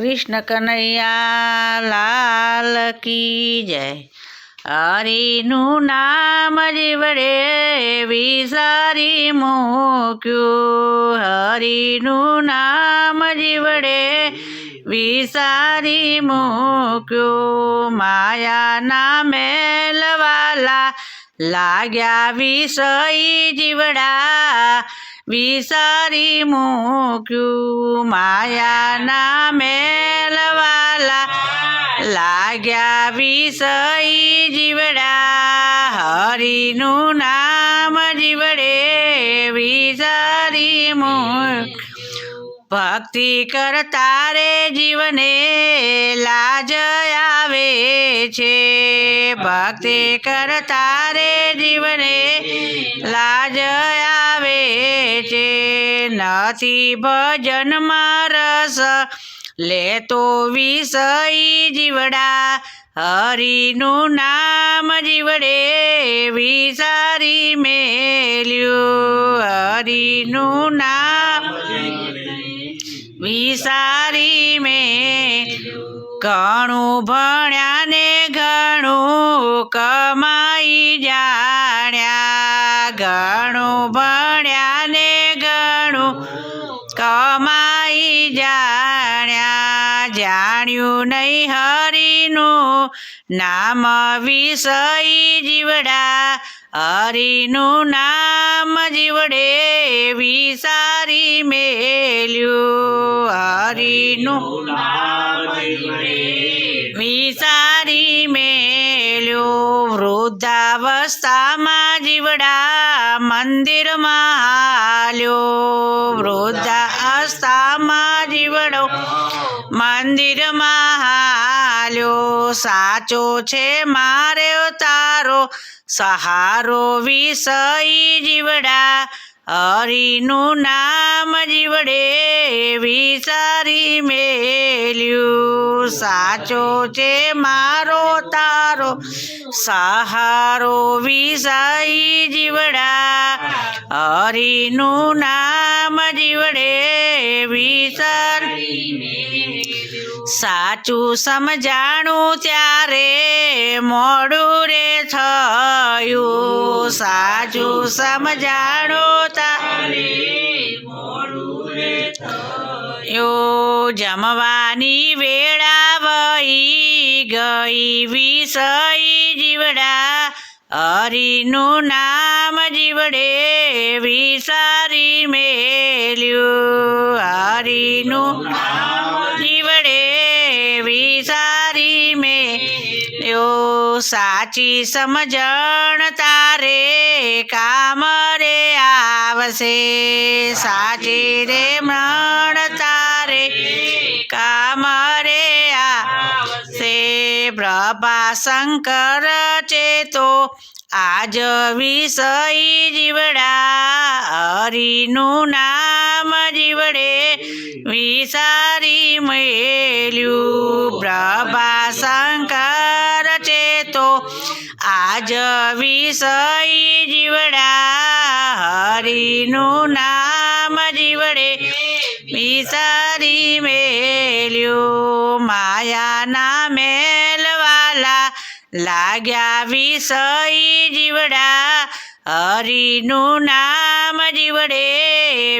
કૃષ્ણ કનૈયા લાલ કી જય. હરિનું નામ જીવડે વિસારી મૂક્યું. હરિનું નામ જીવડે વિસારી મૂક્યું. નામે મેલવાલા લાગ્યા વિષય જીવડા વિસારી મૂક્યું માયાના મેલવાલા. લાગ્યા વિષય જીવડા હરિનું નામ જીવડે. ભક્તિ કરતા રે જીવને, લાજ આવે છે. ભક્તિ કરતા રે જીવને, લાજ આવે છે. નથી ભજનમાં રસ, લેતો વિષય જીવડા. હરિનું નામ જીવડે, વિસારી મેલ્યું. હરિનું નામ વિસારી મેં ઘણું ભણ્યા ને ઘણું કમાઈ જાણ્યા. ઘણું ભણ્યા નહીં હરિનું નામ વિષય જીવડા. હરિનું નામ જીવડે વિસારી મેલ્યું. હરિનું વિસારી મેલ્યું. વૃદ્ધાવસ્થામાં જીવડા મંદિરમાં હાલ્યો વૃદ્ધાવસ્થામાં જીવડો મંદિરમાં સાચો છે મારે તારો સહારો વિષય જીવડા. હરિનું નામ જીવડે વિસારી મેલ્યું સાચો છે મારો તારો. સહારો વિષય જીવડા. હરિનું નામ જીવડે વિસર. સાચું સમજાણું ત્યારે મોડું રે થયું. સાચું સમજાણું તારે યો જમવાની વેળા વહી ગઈ વિષય જીવડા. હરિનું નામ જીવડે વિસારી મેલ્યું. હરિનું જીવડે વિસારી મેલ્યો. સાચી સમજણ તારે કામ રે આવશે. સાચી રે મણ પ્રભા શંકર ચેતો આજ વિષય જીવડા હરિનું નામ જીવડે વિસારી મેલ્યું. પ્રભા શંકર ચેતો આજ વિષય જીવડા હરિનું નામ જીવડે વિસારી મેલ્યું. માયા મેલવાલા લાગ્યા વિષય જીવડા, હરિનું નામ જીવડે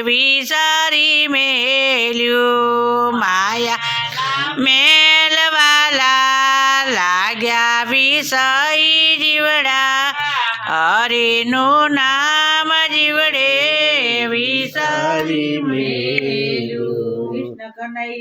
વિસારી મેલ્યું. માયા મેલવાલા લાગ્યા વિષય જીવડા, હરિનું નામ જીવડે વિસારી મેલ્યું. કૃષ્ણ કનૈયા.